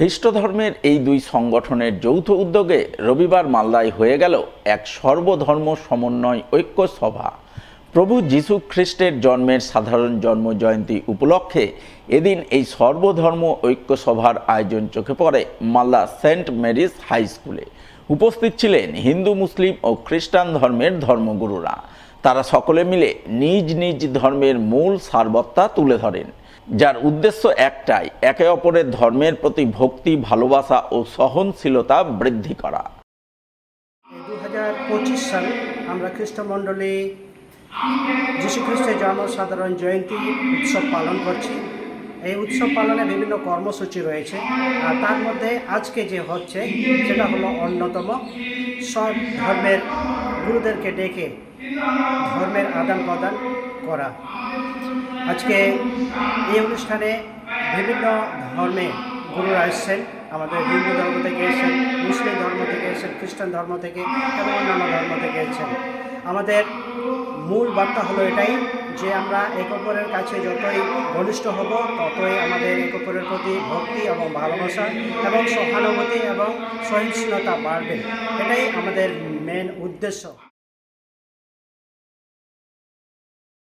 খ্রিস্ট ধর্মের এই দুই সংগঠনের যৌথ উদ্যোগে রবিবার মালদায় হয়ে গেল এক সর্বধর্ম সমন্বয় ঐক্য সভা প্রভু যীশু খ্রিস্টের জন্মের সাধারণ জন্ম জয়ন্তী উপলক্ষে এদিন এই সর্বধর্ম ঐক্য সভার আয়োজন চোখে পড়ে মালদা সেন্ট মেরিস হাই স্কুলে। উপস্থিত ছিলেন হিন্দু, মুসলিম ও খ্রিস্টান ধর্মের ধর্মগুরুরা। তারা সকলে মিলে নিজ নিজ ধর্মের মূল সারবত্তা তুলে ধরেন। যার উদ্দেশ্য একটাই, একে অপরের ধর্মের প্রতি ভক্তি, ভালোবাসা ও সহনশীলতা বৃদ্ধি করা। দু হাজার পঁচিশ সাল আমরা খ্রিস্টমণ্ডলী যীশু খ্রিস্টের জন্ম সাধারণ জয়ন্তী উৎসব পালন করছি। এই উৎসব পালনে বিভিন্ন কর্মসূচি রয়েছে। আর তার মধ্যে আজকে যে হচ্ছে, সেটা হলো অন্যতম। সব ধর্মের গুরুদেরকে ডেকে ধর্মের আদান প্রদান করা। আজকে এই অনুষ্ঠানে বিভিন্ন ধর্মে গুরুরা এসছেন। আমাদের হিন্দু ধর্ম থেকে এসেছেন, মুসলিম ধর্ম থেকে এসেছেন, খ্রিস্টান ধর্ম থেকে এবং অন্যান্য ধর্ম থেকে এসেছেন। আমাদের মূল বার্তা হলো এটাই যে আমরা এক অপরের কাছে যতই ঘনিষ্ঠ হব, ততই আমাদের এক অপরের প্রতি ভক্তি এবং ভালোবাসা এবং সহানুভূতি এবং সহিষ্ণুতা বাড়বে। এটাই আমাদের মেন উদ্দেশ্য।